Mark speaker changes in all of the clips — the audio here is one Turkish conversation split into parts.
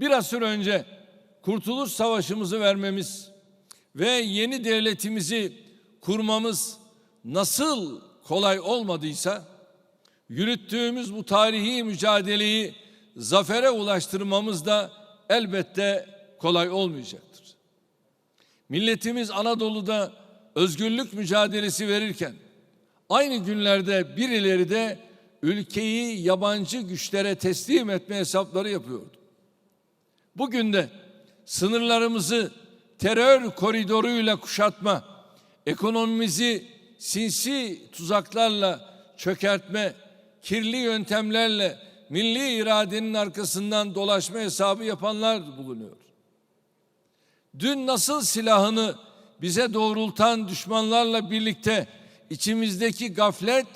Speaker 1: Bir asır önce Kurtuluş Savaşımızı vermemiz ve yeni devletimizi kurmamız nasıl kolay olmadıysa yürüttüğümüz bu tarihi mücadeleyi zafere ulaştırmamız da elbette kolay olmayacaktır. Milletimiz Anadolu'da özgürlük mücadelesi verirken aynı günlerde birileri de ülkeyi yabancı güçlere teslim etme hesapları yapıyordu. Bugün de sınırlarımızı terör koridoruyla kuşatma, ekonomimizi sinsi tuzaklarla çökertme, kirli yöntemlerle milli iradenin arkasından dolaşma hesabı yapanlar bulunuyor. Dün nasıl silahını bize doğrultan düşmanlarla birlikte içimizdeki gaflet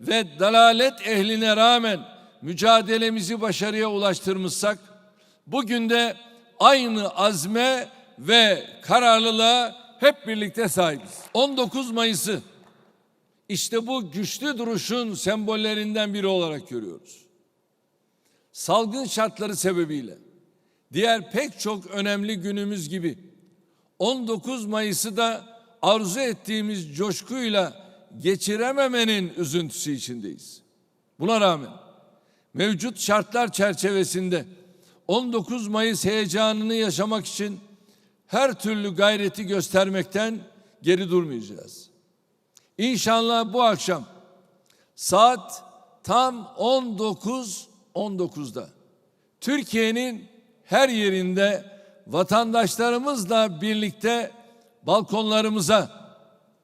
Speaker 1: ve dalalet ehline rağmen mücadelemizi başarıya ulaştırmışsak, bugün de aynı azme ve kararlılığa hep birlikte sahibiz. 19 Mayıs'ı işte bu güçlü duruşun sembollerinden biri olarak görüyoruz. Salgın şartları sebebiyle diğer pek çok önemli günümüz gibi 19 Mayıs'ı da arzu ettiğimiz coşkuyla geçirememenin üzüntüsü içindeyiz. Buna rağmen mevcut şartlar çerçevesinde 19 Mayıs heyecanını yaşamak için her türlü gayreti göstermekten geri durmayacağız. İnşallah bu akşam saat tam 19 19'da Türkiye'nin her yerinde vatandaşlarımızla birlikte balkonlarımıza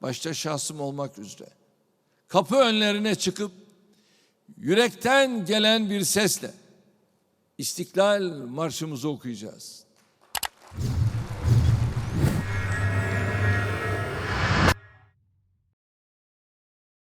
Speaker 1: başta şahsım olmak üzere kapı önlerine çıkıp yürekten gelen bir sesle İstiklal Marşımızı okuyacağız.